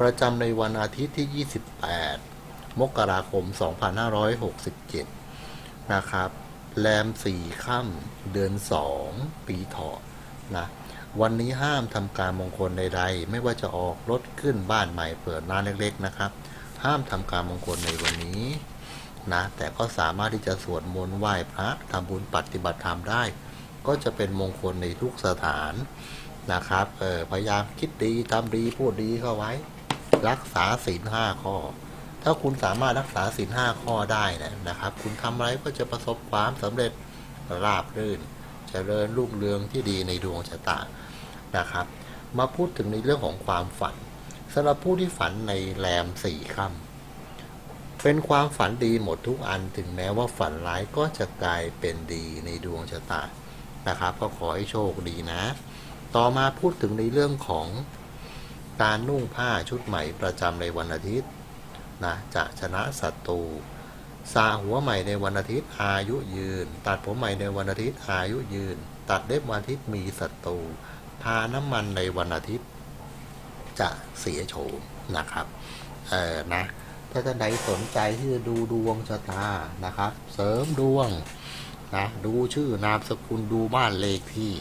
ประจำในวันอาทิตย์ที่ 28 มกราคม 2567 นะครับ แรมสี่ค่ำเดือน 2 ปีเถาะนะ วันนี้ห้ามทำการมงคลใดๆ ไม่ว่าจะออกรถขึ้นบ้านใหม่เปิดร้านเล็กๆ นะครับ ห้ามทำการมงคลในวันนี้นะ แต่ก็สามารถที่จะสวดมนต์ไหว้พระทำบุญปฏิบัติธรรมได้ ก็จะเป็นมงคลในทุกสถานนะครับ เออพยายามคิดดีทำดีพูดดีเข้าไว้ รักษาศีลห้าข้อ ถ้าคุณสามารถรักษาศีลห้าข้อได้นะนะครับ คุณทำอะไรก็จะประสบความสำเร็จราบรื่นจเจริญรุ่งเรืองที่ดีในดวงชะตานะครับ มาพูดถึงในเรื่องของความฝันสำหรับผู้ที่ฝันในแรมสี่ค่ำเป็นความฝันดีหมดทุกอันถึงแม้ว่าฝันร้ายก็จะกลายเป็นดีในดวงชะตานะครับ ก็ขอให้โชคดีนะ ต่อมาพูดถึงในเรื่องของ การนุ่งผ้าชุดใหม่ประจำในวันอาทิตย์นะจะชนะศัตรูสาหัวใหม่ในวันอาทิตย์อายุยืน ตัดผมใหม่ในวันอาทิตย์อายุยืน ตัดเล็บวันอาทิตย์มีศัตรูทาน้ำมันในวันอาทิตย์ จะเสียโฉมนะครับเออนะถ้าท่านใดสนใจที่จะดูดวงชะตานะครับ เสริมดวงนะดูชื่อนามสกุลดูบ้านเลขที่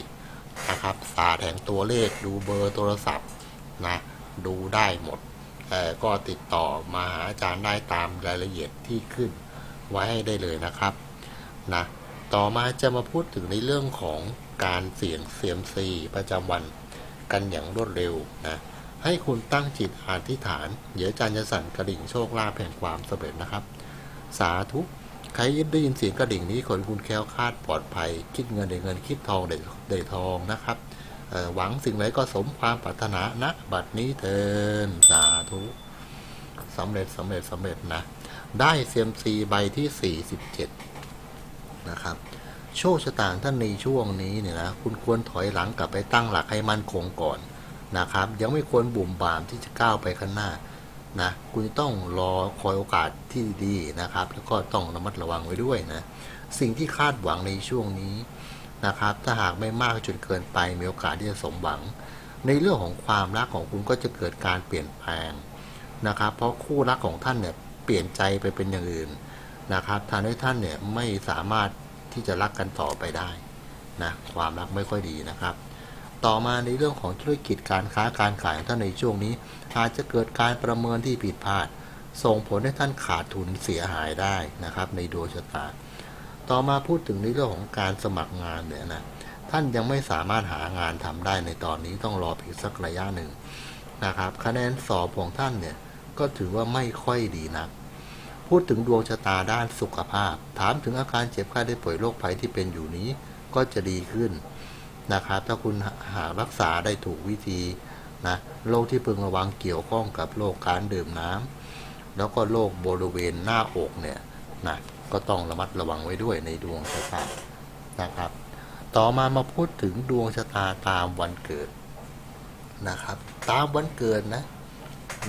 นะครับศาสตร์แห่งตัวเลขดูเบอร์โทรศัพท์ นะดูได้หมดเอ่อก็ติดต่อมาหาอาจารย์ได้ตามรายละเอียดที่ขึ้นไว้ให้ได้เลยนะครับนะต่อมาจะมาพูดถึงในเรื่องของการเสี่ยงเซียมซีประจำวันกันอย่างรวดเร็วนะให้คุณตั้งจิตอธิษฐานเดี๋ยวอาจารย์จะสั่นกระดิ่งโชคลาภแห่งความสำเร็จนะครับ สาธุใครได้ยินเสียงกระดิ่งนี้ขอคุณแค้วคาดปลอดภัย คิดเงินได้เงินคิดทองได้ได้ทองนะครับ หวังสิ่งไหนก็สมความปรารถนาณบัดนี้เทินสาธุสำเร็จสำเร็จสำเร็จนะ ได้เซียมซีใบที่ 47 นะครับ โชคชะตาท่านในช่วงนี้เนี่ยนะ คุณควรถอยหลังกลับไปตั้งหลักให้มั่นคงก่อนนะครับ ยังไม่ควรบุ่มบามที่จะก้าวไปข้างหน้านะ คุณต้องรอคอยโอกาสที่ดีนะครับ แล้วก็ต้องระมัดระวังไว้ด้วยนะ สิ่งที่คาดหวังในช่วงนี้ นะครับ ถ้าหากไม่มากจนเกินไปมีโอกาสที่จะสมหวัง ในเรื่องของความรักของคุณก็จะเกิดการเปลี่ยนแปลงนะครับ เพราะคู่รักของท่านเนี่ยเปลี่ยนใจไปเป็นอย่างอื่นนะครับทำให้ท่านเนี่ยไม่สามารถที่จะรักกันต่อไปได้นะความรักไม่ค่อยดีนะครับ ต่อมาในเรื่องของธุรกิจการค้าการขายของท่านในช่วงนี้อาจจะเกิดการประเมินที่ผิดพลาด ส่งผลให้ท่านขาดทุนเสียหายได้นะครับ ในดวงชะตา ต่อมาพูดถึงในเรื่องของการสมัครงานเนี่ยนะท่านยังไม่สามารถหางานทำได้ในตอนนี้ต้องรออีกสักระยะหนึ่งนะครับ คะแนนสอบของท่านเนี่ยก็ถือว่าไม่ค่อยดีนักพูดถึงดวงชะตาด้านสุขภาพ ถามถึงอาการเจ็บไข้ได้ป่วยโรคภัยที่เป็นอยู่นี้ก็จะดีขึ้นนะครับถ้าคุณหารักษาได้ถูกวิธีนะโรคที่พึงระวังเกี่ยวข้องกับโรคการดื่มน้ำแล้วก็โรคบริเวณหน้าอกเนี่ยนะ ก็ต้องระมัดระวังไว้ด้วยในดวงชะตานะครับ ต่อมามาพูดถึงดวงชะตาตามวันเกิดนะครับ ตามวันเกิดนะ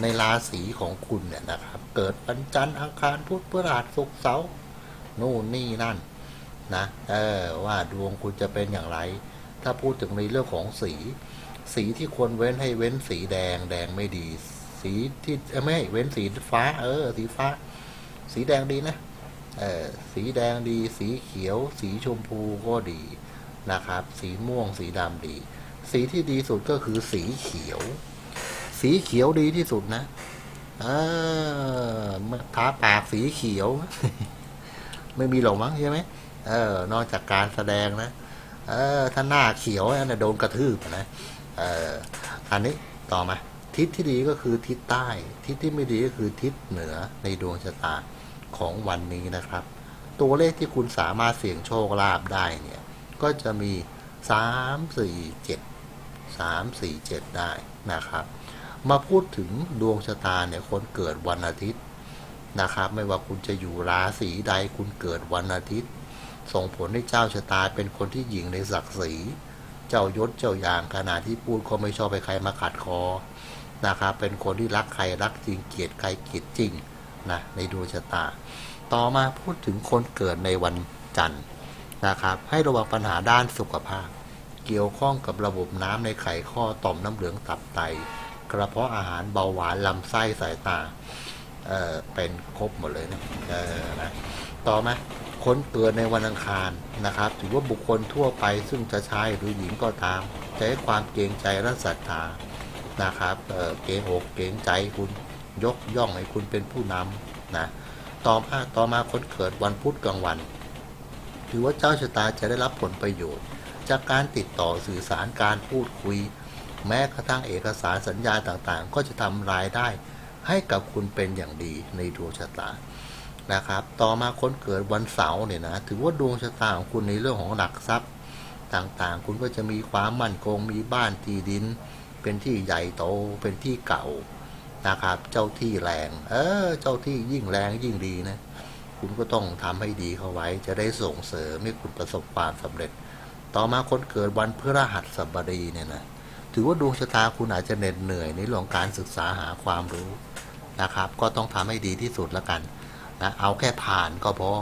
ในราศีของคุณเนี่ยนะครับ เกิดวันจันทร์อังคารพุธพฤหัสศุกร์เสาร์นู่นนี่นั่นนะเออว่าดวงคุณจะเป็นอย่างไร ถ้าพูดถึงในเรื่องของสี สีที่ควรเว้นให้เว้นสีแดงแดงไม่ดี สีที่เอ้ยไม่เว้นสีฟ้า เออ สีฟ้า สีแดงดีนะ เออสีแดงดี สีเขียว สีชมพูก็ดีนะครับ สีม่วงสีดำดี สีที่ดีสุดก็คือสีเขียว สีเขียวดีที่สุดนะเออทาปากสีเขียว ไม่มีหรอกมั้งใช่ไหมเออ นอกจากการแสดงนะเออถ้าหน้าเขียวนะโดนกระทืบนะเอออันนี้ต่อมาทิศที่ดีก็คือทิศใต้ ทิศที่ไม่ดีก็คือทิศเหนือในดวงชะตา ของวันนี้นะครับ ตัวเลขที่คุณสามารถเสี่ยงโชคลาภได้เนี่ยก็จะมีสามสี่เจ็ดสามสี่เจ็ดได้นะครับ มาพูดถึงดวงชะตาเนี่ยคนเกิดวันอาทิตย์นะครับ ไม่ว่าคุณจะอยู่ราศีใดคุณเกิดวันอาทิตย์ ส่งผลให้เจ้าชะตาเป็นคนที่หญิงในศักดิ์ศรีเจ้ายศเจ้าอย่างขณะที่พูดก็ไม่ชอบไปใครมาขัดคอนะครับเป็นคนที่รักใครรักจริงเกลียดใครเกลียดจริง นะในดวงชะตา ต่อมาพูดถึงคนเกิดในวันจันทร์นะครับ ให้ระวังปัญหาด้านสุขภาพ เกี่ยวข้องกับระบบน้ำในไขข้อต่อมน้ำเหลืองตับไต กระเพาะอาหารเบาหวานลำไส้สายตาเออเป็นครบหมดเลยนะเออนะต่อมาคนเกิดในวันอังคารนะครับ ถือว่าบุคคลทั่วไปซึ่งจะชายหรือหญิงก็ตามจะให้ความเกรงใจและศรัทธานะครับเออเกรงอกเกรงใจคุณ ยกย่องให้คุณเป็นผู้นำนะต่อมาต่อมาคนเกิดวันพุธกลางวัน ถือว่าเจ้าชะตาจะได้รับผลประโยชน์ จากการติดต่อสื่อสารการพูดคุย แม้กระทั่งเอกสารสัญญาต่างๆ ก็จะทำรายได้ให้กับคุณเป็นอย่างดีในดวงชะตานะครับ ต่อมาคนเกิดวันเสาร์เนี่ยนะ ถือว่าดวงชะตาของคุณในเรื่องของหลักทรัพย์ต่างๆ คุณก็จะมีความมั่นคง มีบ้านที่ดิน เป็นที่ใหญ่โต เป็นที่เก่า นะครับ เจ้าที่แรง เออ เจ้าที่ยิ่งแรงยิ่งดีนะ คุณก็ต้องทำให้ดีเข้าไว้ จะได้ส่งเสริมให้คุณประสบความสำเร็จ ต่อมาคนเกิดวันพฤหัสบดีเนี่ยนะ ถือว่าดวงชะตาคุณอาจจะเหน็ดเหนื่อยในเรื่องการศึกษาหาความรู้นะครับ ก็ต้องทำให้ดีที่สุดล้วกันนะ เอาแค่ผ่านก็พอ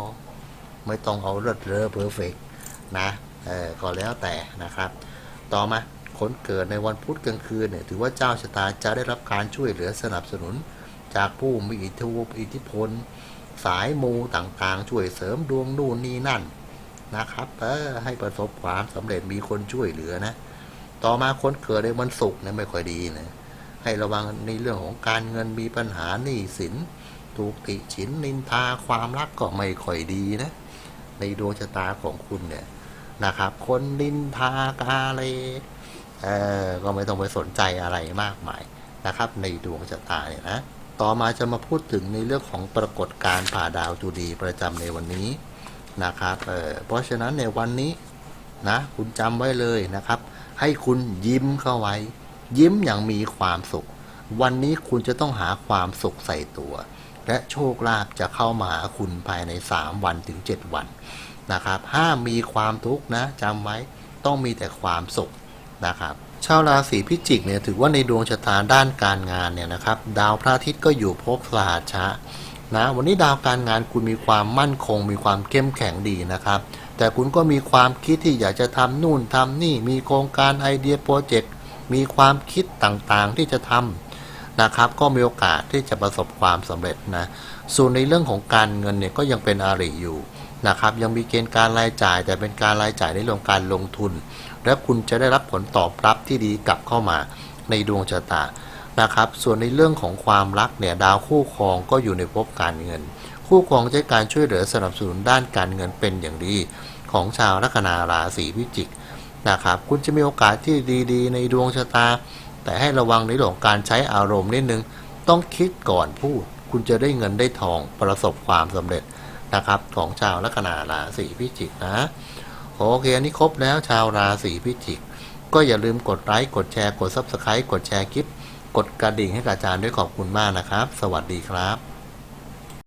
ไม่ต้องเอาเลิศเลอเพอร์เฟกนะ เออก็แล้วแต่นะครับ ต่อมา คนเกิดในวันพุธกลางคืนเนี่ยถือว่าเจ้าชะตาจะได้รับการช่วยเหลือสนับสนุน จากผู้มีอิทธิพลอิทธิพลสายมูต่างๆ ช่วยเสริมดวงนู่นนี่นั่นนะครับเออให้ประสบความสำเร็จมีคนช่วยเหลือนะ ต่อมาคนเกิดในวันศุกร์เนี่ยไม่ค่อยดีนะให้ระวังในเรื่องของการเงินมีปัญหาหนี้สิน ถูกติฉินนินทาความรักก็ไม่ค่อยดีนะ ในดวงชะตาของคุณเนี่ยนะครับ คนนินทากาเล เออก็ไม่ต้องไปสนใจอะไรมากมายนะครับ ในดวงชะตาเนี่ยนะ ต่อมาจะมาพูดถึงในเรื่องของปรากฏการณ์ผ่าดาวจุดีประจำในวันนี้นะครับเออเพราะฉะนั้นในวันนี้นะคุณจำไว้เลยนะครับ ให้คุณยิ้มเข้าไว้ ยิ้มอย่างมีความสุข วันนี้คุณจะต้องหาความสุขใส่ตัว และโชคลาภจะเข้ามาหาคุณภายใน 3 วันถึง 7 วันนะครับห้ามมีความทุกข์นะจำไว้ต้องมีแต่ความสุข นะครับชาวราศีพิจิกเนี่ยถือว่าในดวงชะตาด้านการงานเนี่ยนะครับ ดาวพระอาทิตย์ก็อยู่ภพสหชะนะวันนี้ดาวการงานคุณมีความมั่นคง มีความเข้มแข็งดีนะครับ แต่คุณก็มีความคิดที่อยากจะทำนู่นทำนี่มีโครงการไอเดียโปรเจกต์มีความคิดต่างๆที่จะทำนะครับ ก็มีโอกาสที่จะประสบความสำเร็จนะส่วนในเรื่องของการเงินเนี่ยก็ยังเป็นอาริอยู่นะครับ ยังมีเกณฑ์การรายจ่ายแต่เป็นการรายจ่ายในเรื่องการลงทุน และคุณจะได้รับผลตอบรับที่ดีกลับเข้ามาในดวงชะตานะครับ ส่วนในเรื่องของความรักเนี่ยดาวคู่ครองก็อยู่ในภพการเงิน คู่ครองให้การช่วยเหลือสนับสนุนด้านการเงินเป็นอย่างดีของชาวลัคนาราศีพิจิกนะครับ คุณจะมีโอกาสที่ดีๆ ในดวงชะตา แต่ให้ระวังในเรื่องของการใช้อารมณ์นิดนึง ต้องคิดก่อนพูด คุณจะได้เงินได้ทองประสบความสำเร็จนะครับของชาวลัคนาราศีพิจิกนะ โอเคอันนี้ครบแล้วชาวราศีพิจิก ก็อย่าลืมกดไลค์กดแชร์กด Subscribe กดแชร์คลิป กดกระดิ่งให้กับอาจารย์ด้วยขอบคุณมากนะครับ สวัสดีครับ